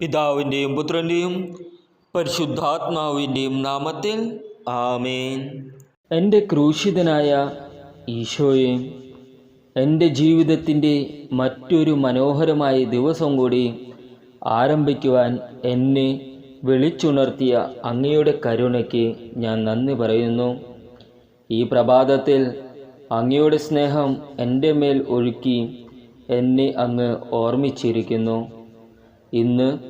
പിതാവിന്റെയും പുത്രന്റെയും പരിശുദ്ധാത്മാവിന്റെയും നാമത്തിൽ ആമേൻ. എന്റെ ക്രൂശിതനായ ഈശോയെ എന്റെ ജീവിതത്തിന്റെ മറ്റൊരു മനോഹരമായ ദിവസം കൂടി ആരംഭിക്കുവാൻ എന്നെ വിളിച്ചുണർത്തിയ അങ്ങയുടെ കരുണയ്ക്ക് ഞാൻ നന്ദി പറയുന്നു. ഈ പ്രഭാതത്തിൽ അങ്ങയുടെ സ്നേഹം എന്റെ മേൽ ഒഴുക്കി എന്നെ അങ്ങ് ഓർമ്മിച്ചിരിക്കുന്നു. ഇന്ന്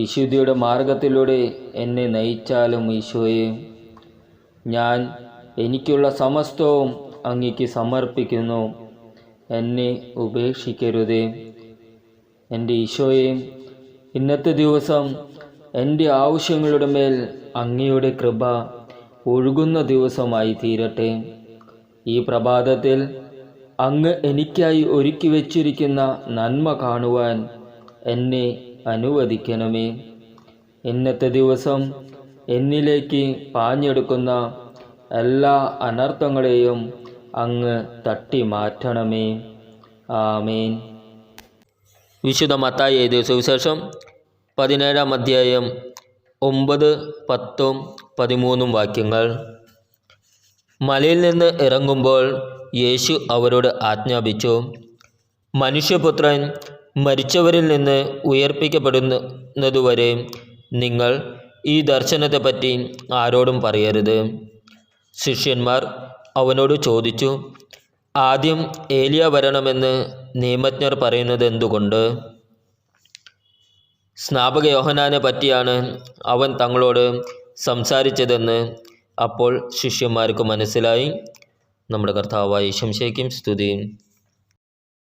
വിശുദ്ധിയുടെ മാർഗത്തിലൂടെ എന്നെ നയിച്ചാലും ഈശോയെ ഞാൻ എനിക്കുള്ള സമസ്തവും അങ്ങയ്ക്ക് സമർപ്പിക്കുന്നു. എന്നെ ഉപേക്ഷിക്കരുതേ. എന്റെ ഈശോയെ ഇന്നത്തെ ദിവസം എന്റെ ആവശ്യങ്ങളുടെ മേൽ അങ്ങയുടെ കൃപ ഒഴുകുന്ന ദിവസമായി തീരട്ടെ. ഈ പ്രഭാതത്തിൽ അങ്ങ് എനിക്കായി ഒരുക്കി വച്ചിരിക്കുന്ന നന്മ കാണുവാൻ എന്നെ അനുവദിക്കണമേ. ഇന്നത്തെ ദിവസം എന്നിലേക്ക് പാഞ്ഞെടുക്കുന്ന എല്ലാ അനർത്ഥങ്ങളെയും അങ്ങ് തട്ടി മാറ്റണമേ ആമേൻ. വിശുദ്ധ മത്തായി എഴുതിയ സുവിശേഷം പതിനേഴാം അധ്യായം ഒമ്പത് പത്തും പതിമൂന്നും വാക്യങ്ങൾ. മലയിൽ നിന്ന് ഇറങ്ങുമ്പോൾ യേശു അവരോട് ആജ്ഞാപിച്ചു മനുഷ്യപുത്രൻ മരിച്ചവരിൽ നിന്ന് ഉയർപ്പിക്കപ്പെടുന്നതുവരെ നിങ്ങൾ ഈ ദർശനത്തെപ്പറ്റി ആരോടും പറയരുത്. ശിഷ്യന്മാർ അവനോട് ചോദിച്ചു ആദ്യം ഏലിയ വരണമെന്ന് നിയമജ്ഞർ പറയുന്നത് എന്തുകൊണ്ട്? സ്നാപക യോഹനാനെ പറ്റിയാണ് അവൻ തങ്ങളോട് സംസാരിച്ചതെന്ന് അപ്പോൾ ശിഷ്യന്മാർക്ക് മനസ്സിലായി. നമ്മുടെ കർത്താവായി ശംശയ്ക്കും സ്തുതി